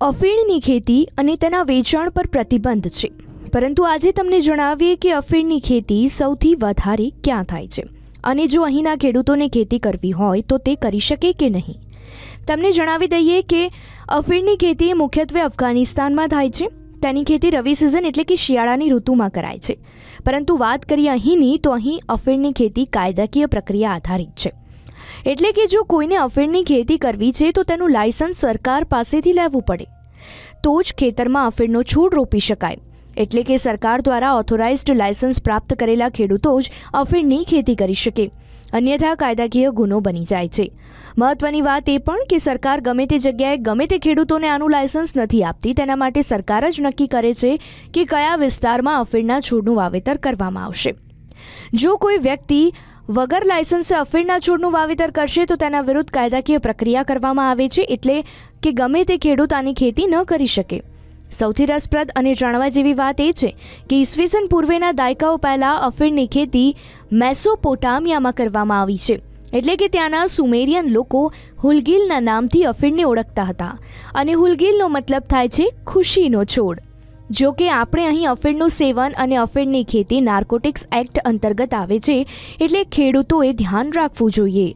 અફીણની ખેતી અને તેના વેચાણ પર પ્રતિબંધ છે. પરંતુ આજે તમને જણાવીએ કે અફીણની ખેતી સૌથી વધારે ક્યાં થાય છે અને જો અહીંના ખેડૂતોને ખેતી કરવી હોય તો તે કરી શકે કે નહીં? તમને જણાવી દઈએ કે અફીણની ખેતી મુખ્યત્વે અફઘાનિસ્તાનમાં થાય છે. તેની ખેતી રવિ સિઝન એટલે કે શિયાળાની ઋતુમાં કરાય છે. પરંતુ વાત કરીએ અહીંની તો અહીં અફીણની ખેતી કાયદાકીય પ્રક્રિયા આધારિત છે. એટલે કે જો કોઈને અફીણની ખેતી કરવી છે, તો તેનું લાયસન્સ સરકાર પાસેથી લેવું પડે. તો જ ખેતરમાં અફીણનો છોડ રોપી શકાય. એટલે કે સરકાર દ્વારા ઓથોરાઇઝ્ડ લાયસન્સ પ્રાપ્ત કરેલા ખેડૂતો જ અફીણની ખેતી કરી શકે. અન્યથા કાયદાકીય ગુનો બની જાય છે. મહત્વની વાત એ પણ કે સરકાર ગમે તે જગ્યાએ ગમે તે ખેડૂતોને આનું લાયસન્સ નથી આપતી, તેના માટે સરકાર જ નક્કી કરે છે કે કયા વિસ્તારમાં અફીણના છોડનું વાવેતર કરવામાં આવશે. જો કોઈ વ્યક્તિ વગર લાયસન્સે અફીણના છોડનું વાવેતર કરશે તો તેના વિરુદ્ધ કાયદાકીય પ્રક્રિયા કરવામાં આવે છે એટલે કે ગમે તે ખેડૂત આની ખેતી ન કરી શકે. સૌથી રસપ્રદ અને જાણવા જેવી વાત એ છે કે ઈસવીસન પૂર્વેના દાયકાઓ પહેલાં અફીણની ખેતી મેસોપોટામિયામાં કરવામાં આવી છે. એટલે કે ત્યાંના સુમેરિયન લોકો હુલગીલના નામથી અફીણને ઓળખતા હતા. અને હુલગીલનો મતલબ થાય છે ખુશીનો છોડ. જો કે આપણે અહીં અફીણનું સેવન અને અફીણની ખેતી નાર્કોટિક્સ એક્ટ અંતર્ગત આવે છે, એટલે ખેડૂતોએ ધ્યાન રાખવું જોઈએ.